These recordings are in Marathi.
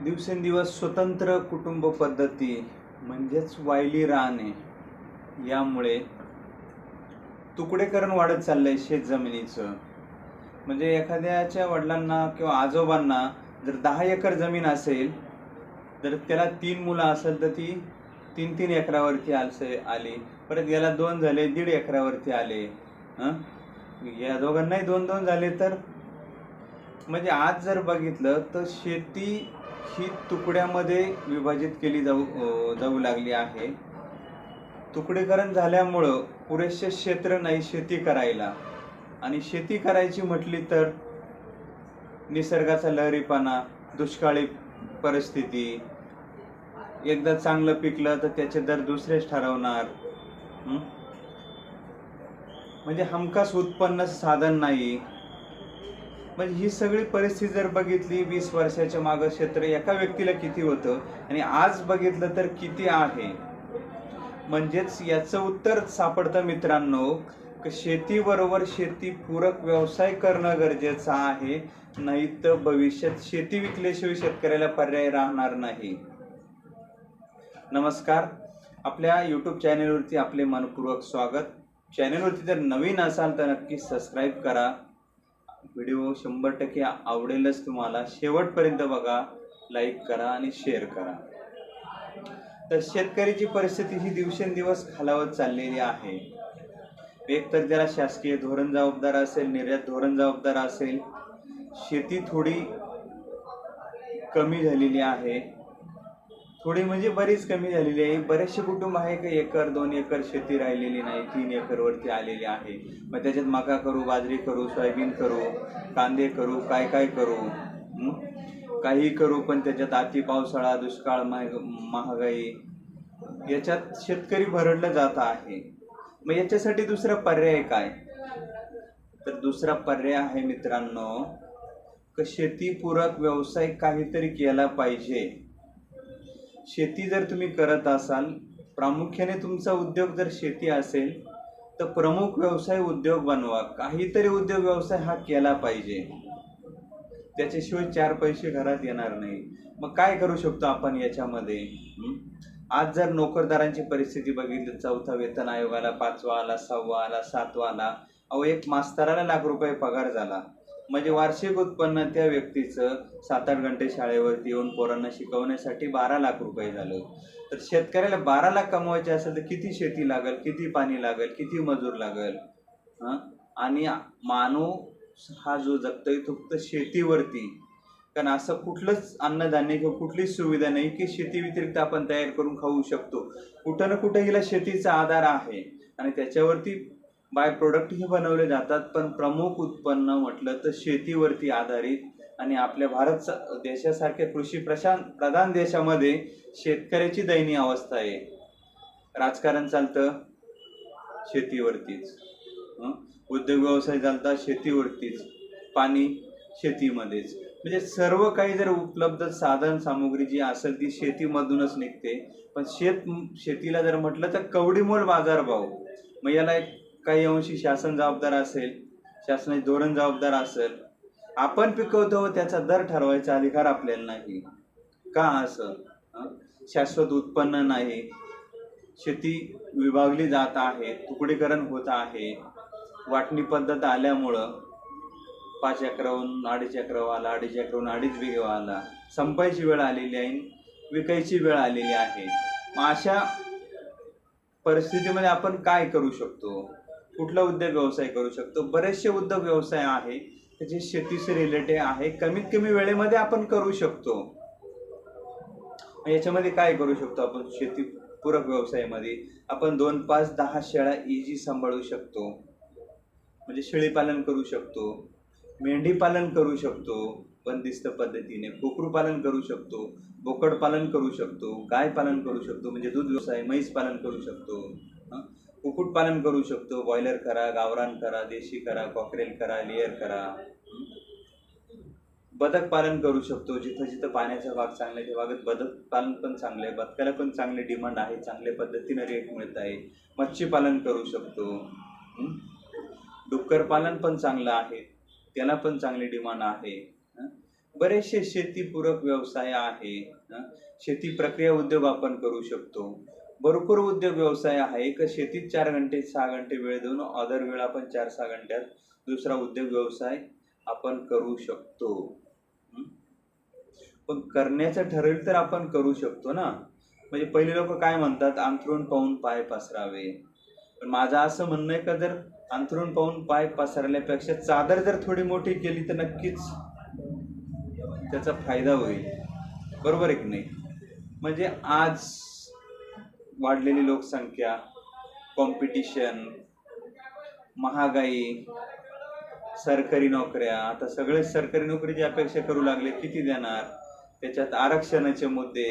दिवसेंदिवस स्वतंत्र कुटुंब पद्धती म्हणजेच वायली राहणे यामुळे तुकडेकरण वाढत चाललंय शेत जमिनीचं म्हणजे एखाद्याच्या वडिलांना किंवा आजोबांना जर दहा एकर जमीन असेल तर त्याला तीन मुलं असेल तर ती तीन तीन एकरावरती असे आली परत याला दोन झाले दीड एकरावरती आले हं? या दोघांनाही दोन दोन झाले तर म्हणजे आज जर बघितलं तर शेती ही तुकड्यामध्ये विभाजित केली जाऊ जाऊ लागली आहे. तुकडीकरण झाल्यामुळं पुरेसे क्षेत्र नाही शेती करायला. आणि शेती करायची म्हटली तर निसर्गाचा लहरीपणा दुष्काळी परिस्थिती एकदा चांगलं पिकलं तर त्याचे दर दुसरेच ठरवणार. म्हणजे हमखास उत्पन्न साधन नाही. म्हणजे ही सगळी परिस्थिती जर बघितली वीस वर्षाच्या मागं क्षेत्र एका व्यक्तीला किती होतं? आणि आज बघितलं तर किती आहे? म्हणजेच याचं उत्तर सापडतं मित्रांनो शेतीबरोबर शेतीपूरक व्यवसाय करणं गरजेचं आहे नाही तर भविष्यात शेती विकल्याशिवाय शेतकऱ्याला पर्याय राहणार नाही. नमस्कार. आपल्या यूट्यूब चॅनेलवरती आपले मनपूर्वक स्वागत. चॅनेलवरती जर नवीन असाल तर नक्की सबस्क्राईब करा. व्हिडिओ शंभर टक्के आवडेलच तुम्हाला. शेवटपर्यंत बघा लाईक करा आणि शेअर करा. तर शेतकऱ्याची परिस्थिती ही दिवसेंदिवस खालावत चाललेली आहे. एक तर त्याला शासकीय धोरण जबाबदार असेल निर्यात धोरण जबाबदार असेल. शेती थोडी कमी झालेली आहे. थोडी म्हणजे बरीच कमी झालेली आहे. बरेचसे कुटुंब आहे का एकर दोन एकर शेती राहिलेली नाही तीन एकरवरती आलेली आहे. मग त्याच्यात मका करू बाजरी करू सोयाबीन करू कांदे करू काय काय करू? काही करू पण त्याच्यात अति पावसाळा दुष्काळ महाग- महागाई याच्यात शेतकरी भरडलं जात आहे. मग याच्यासाठी दुसरा पर्याय काय? तर दुसरा पर्याय आहे मित्रांनो क शेतीपूरक व्यवसाय काहीतरी केला पाहिजे. शेती जर तुम्ही करत असाल प्रामुख्याने तुमचा उद्योग जर शेती असेल तर प्रमुख व्यवसाय उद्योग बनवा. काहीतरी उद्योग व्यवसाय हा केला पाहिजे. त्याच्याशिवाय चार पैसे घरात येणार नाही. मग काय करू शकतो आपण याच्यामध्ये? आज जर नोकरदारांची परिस्थिती बघितली चौथा वेतन आयोगाला पाचवा आला सहावा आला सातवा आला अहो एक मास्तराला लाख रुपये पगार झाला. म्हणजे वार्षिक उत्पन्न त्या व्यक्तीचं सात आठ घंटे शाळेवरती येऊन पोरांना शिकवण्यासाठी बारा लाख रुपये झालं. तर शेतकऱ्याला बारा लाख कमवायचे असेल तर किती शेती लागेल किती पाणी लागेल किती मजूर लागेल? हं? आणि मानव हा जो जगतोय तो फक्त शेतीवरती. कारण असं कुठलंच अन्नधान्य किंवा कुठलीच सुविधा नाही की शेती व्यतिरिक्त आपण तयार करून खाऊ शकतो. कुठं ना कुठं हिला शेतीचा आधार आहे. आणि त्याच्यावरती बाय प्रोडक्टही बनवले जातात पण प्रमुख उत्पन्न म्हटलं तर शेतीवरती आधारित आणि आपल्या भारत स- देशासारख्या कृषी प्रशांत प्रधान देशामध्ये शेतकऱ्याची दयनीय अवस्था आहे. राजकारण चालतं शेतीवरतीच. उद्योग व्यवसाय चालतात शेतीवरतीच. पाणी शेतीमध्येच. म्हणजे सर्व काही जर उपलब्ध साधन सामुग्री जी असेल ती शेतीमधूनच निघते. पण शेत शेतीला जर म्हटलं तर कवडीमोल बाजारभाव. मग याला एक काही अंशी शासन जबाबदार असेल शासनाचे धोरण जबाबदार असेल आपण पिकवतो व त्याचा दर ठरवायचा अधिकार आपल्याला नाही. का असं? शाश्वत उत्पन्न नाही. शेती विभागली जात आहे तुकडीकरण होत आहे. वाटणी पद्धत आल्यामुळं पाच अकराहून अडीच अकरावा आला अडीच अकराहून अडीच बिघेवा आला. संपायची वेळ आलेली आहे विकायची वेळ आलेली आहे. मग अशा परिस्थितीमध्ये आपण काय करू शकतो? कुठला उद्योग व्यवसाय करू शकतो? बरेचसे उद्योग व्यवसाय आहे त्याचे शेतीशी रिलेटेड आहे. कमीत कमी वेळेमध्ये आपण करू शकतो. याच्यामध्ये काय करू शकतो आपण? शेती पूरक व्यवसायामध्ये आपण दोन पाच दहा शेळ्या इजी सांभाळू शकतो. म्हणजे शेळी पालन करू शकतो. मेंढी पालन करू शकतो. बंदिस्त पद्धतीने. कोकरू पालन करू शकतो. बोकड पालन करू शकतो. गाय पालन करू शकतो. म्हणजे दूध व्यवसाय म्हैस पालन करू शकतो. कुक्कुटपालन करू शकतो. बॉयलर करा गावरान करा देशी करा कॉकरेल करा लेयर करा. बदक पालन करू शकतो. जिथं जिथं पाण्याचा भाग चांगला आहे त्या भागात बदक पालन पण चांगलं आहे. बदकाला पण चांगले डिमांड आहे. चांगल्या पद्धतीनं रेट मिळत आहे. मच्छीपालन करू शकतो. डुक्कर पालन पण चांगलं आहे. त्याला पण चांगली डिमांड आहे. बरेचसे शेतीपूरक व्यवसाय आहे. शेती प्रक्रिया उद्योग आपण करू शकतो. भरपूर उद्योग व्यवसाय आहे. का शेतीत चार घंटे सहा घंटे वेळ देऊन अदर वेळ आपण चार सहा घंट्यात दुसरा उद्योग व्यवसाय आपण करू शकतो. पण करण्याचं ठरेल तर आपण करू शकतो ना? म्हणजे पहिले लोक काय म्हणतात? अंथरूण पाहून पाय पसरावे. पण माझं असं म्हणणं आहे का जर अंथरूण पाहून पाय पसरल्यापेक्षा चादर जर थोडी मोठी केली तर नक्कीच त्याचा फायदा होईल. बरोबर एक नाही? म्हणजे आज वाढलेली लोकसंख्या कॉम्पिटिशन महागाई सरकारी नोकऱ्या आता सगळेच सरकारी नोकरीची अपेक्षा करू लागले किती देणार? त्याच्यात आरक्षणाचे मुद्दे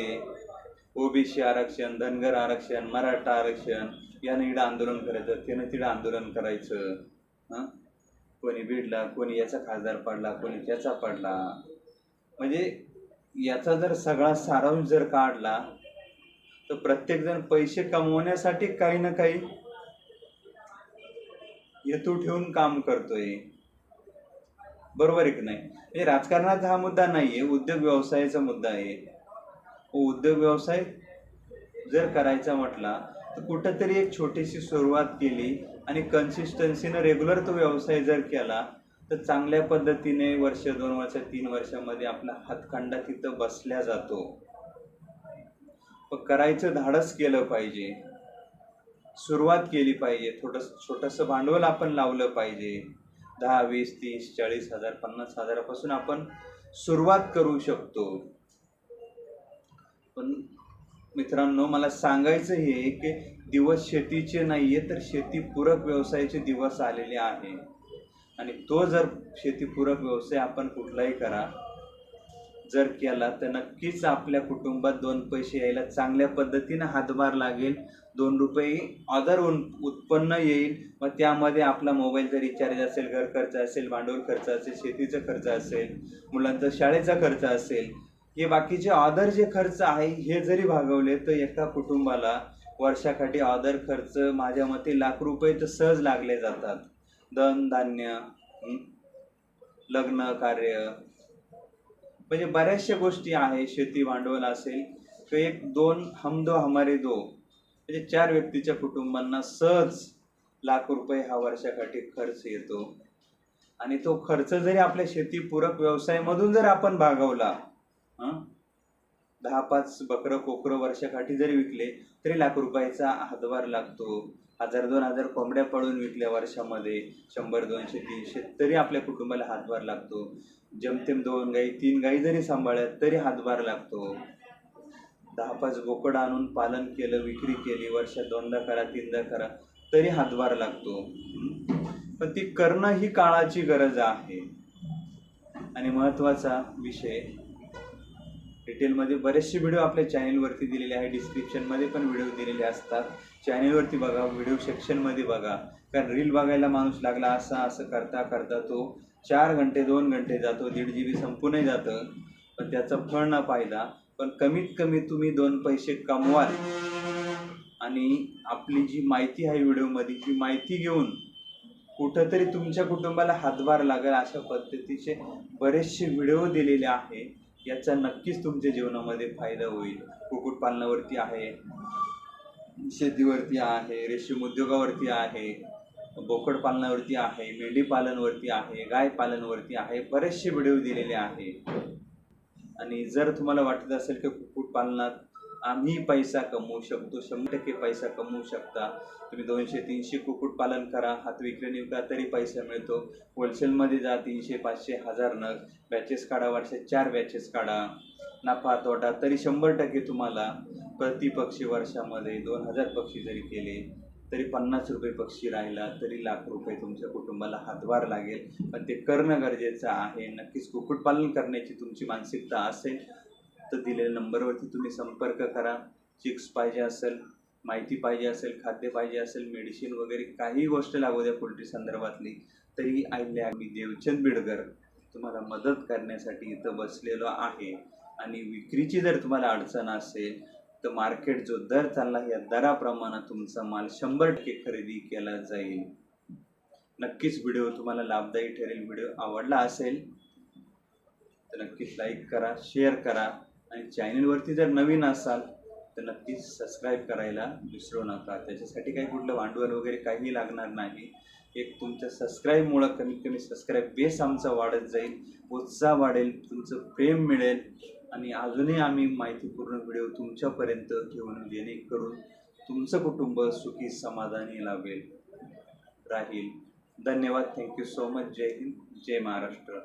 ओबीसी आरक्षण धनगर आरक्षण मराठा आरक्षण यानं इडं आंदोलन करायचं त्यानं तिडं आंदोलन करायचं हां? कोणी भिडला कोणी याचा खासदार पडला कोणी त्याचा पडला. म्हणजे याचा जर सगळा सारांश जर काढला तर प्रत्येकजण पैसे कमवण्यासाठी काही ना काही हेतू ठेवून काम करतोय. बरोबर आहे की नाही? म्हणजे राजकारणाचा हा मुद्दा नाहीये उद्योग व्यवसायाचा मुद्दा आहे. हो, उद्योग व्यवसाय जर करायचा म्हटला तर कुठंतरी एक छोटीशी सुरुवात केली आणि कन्सिस्टन्सीनं रेग्युलर तो व्यवसाय जर केला तर चांगल्या पद्धतीने वर्ष दोन वर्ष तीन वर्षामध्ये आपला हातखंडा तिथं बसल्या जातो. पण करायचं धाडस केलं पाहिजे. सुरुवात केली पाहिजे. थोडस छोटंसं भांडवल आपण लावलं पाहिजे. दहा वीस तीस चाळीस हजार पन्नास हजारापासून आपण सुरुवात करू शकतो. पण मित्रांनो मला सांगायचं हे की दिवस शेतीचे नाहीये तर शेतीपूरक व्यवसायाचे दिवस आलेले आहे. आणि तो जर शेतीपूरक व्यवसाय आपण कुठलाही करा जर केला तर नक्कीच आपल्या कुटुंबात दोन पैसे यायला चांगल्या पद्धतीनं हातभार लागेल. दोन रुपये अदर उत्पन्न येईल. मग त्यामध्ये आपला मोबाईलचा रिचार्ज असेल घर खर्च असेल भांडवल खर्च असेल शेतीचा खर्च असेल मुलांचा शाळेचा खर्च असेल हे बाकीचे ऑदर जे खर्च आहे हे जरी भागवले तर एका कुटुंबाला वर्षाकाठी ऑदर खर्च माझ्या मते लाख रुपये तर सहज लागले जातात. धन धान्य लग्न कार्य म्हणजे बऱ्याचशा गोष्टी आहे शेती भांडवल असेल तर एक दोन हम दो हमारे दो म्हणजे चार व्यक्तीच्या कुटुंबांना सहज लाख रुपये हा वर्षाकाठी खर्च येतो. आणि तो खर्च जरी आपल्या शेतीपूरक व्यवसायामधून जर आपण भागवला दहा पाच बकरं कोकरं वर्षाकाठी जरी विकले तरी लाख रुपयाचा हातभार लागतो. हजार दोन हजार कोंबड्या पळून विकल्या वर्षामध्ये. शंभर दोनशे तीनशे तरी आपल्या कुटुंबाला हातभार लागतो. जमतेम दोन गाई तीन गाई जरी सांभाळल्या तरी हातभार लागतो. दहा पाच बोकड आणून पालन केलं विक्री केली वर्षात दोनदा करा तीनदा करा तरी हातभार लागतो. पण ती करणं ही काळाची गरज आहे. आणि महत्त्वाचा विषय डिटेलमध्ये बरेचसे व्हिडिओ आपल्या चॅनेलवरती दिलेले आहे डिस्क्रिप्शनमध्ये पण व्हिडिओ दिलेले असतात. चॅनेलवरती बघा व्हिडिओ सेक्शनमध्ये बघा. कारण रील बघायला माणूस लागला असा असं करता करता तो चार घंटे दोन घंटे जातो. दीड जी बी संपूनही जातं. पण त्याचा फळ ना पाहिला. पण कमीत कमी तुम्ही दोन पैसे कमवाल. आणि आपली जी माहिती आहे व्हिडिओमध्ये ही माहिती घेऊन कुठंतरी तुमच्या कुटुंबाला हातभार लागेल अशा पद्धतीचे बरेचसे व्हिडिओ दिलेले आहे. याचा नक्कीच तुमच्या जीवनामध्ये फायदा होईल. कुक्कुटपालनावरती आहे शेतीवरती आहे रेशीम उद्योगावरती आहे बोकड पालनावरती आहे मेंढी पालनवरती आहे गाय पालनवरती आहे बरेचसे व्हिडिओ दिलेले आहे. आणि जर तुम्हाला वाटत असेल की कुक्कुटपालनात आम्ही पैसा कमवू शकतो शंभर टक्के पैसा कमवू शकता. तुम्ही दोनशे तीनशे कुक्कुटपालन करा हात विक्रीने विका तरी पैसा मिळतो. होलसेलमध्ये जा तीनशे पाचशे हजार नग. बॅचेस काढा वर्षात चार बॅचेस काढा. नफा तोटा तरी शंभर टक्के तुम्हाला प्रतिपक्षी वर्षामध्ये दोन हजार पक्षी जरी केले तरी पन्नास रुपये पक्षी राहिला तरी लाख रुपये तुमच्या कुटुंबाला हातभार लागेल. पण ते करणं गरजेचं आहे. नक्कीच कुक्कुटपालन करण्याची तुमची मानसिकता असेल तर दिलेल्या नंबरवरती तुम्ही संपर्क करा. चिक्स पाहिजे असेल माहिती पाहिजे असेल खाद्य पाहिजे असेल मेडिसिन वगैरे काही गोष्ट लागू द्या पोल्ट्री संदर्भातली. तरी आईल्या मी देवचंद बिडकर तुम्हाला मदत करण्यासाठी इथं बसलेलो आहे. आणि विक्रीची जर तुम्हाला अडचण असेल तर मार्केट जो दर चालला या दराप्रमाणे तुमचा माल शंभर टक्के खरेदी केला जाईल. नक्कीच व्हिडिओ तुम्हाला लाभदायी ठरेल. व्हिडिओ आवडला असेल तर नक्कीच लाईक करा शेअर करा. आणि चॅनलवरती जर नवीन असाल तर नक्कीच सबस्क्राईब करायला विसरू नका. त्याच्यासाठी काही कुठलं भांडवल वगैरे काही लागणार नाही. एक तुमच्या सबस्क्राईबमुळं कमीत कमी सबस्क्राईब बेस आमचा वाढत जाईल उत्साह वाढेल तुमचं प्रेम मिळेल आणि अजूनही आम्ही माहितीपूर्ण व्हिडिओ तुमच्यापर्यंत घेऊन जेणेकरून तुमचं कुटुंब सुखी समाधानी लावेल राहील. धन्यवाद. थँक्यू सो मच जय हिंद. जय महाराष्ट्र.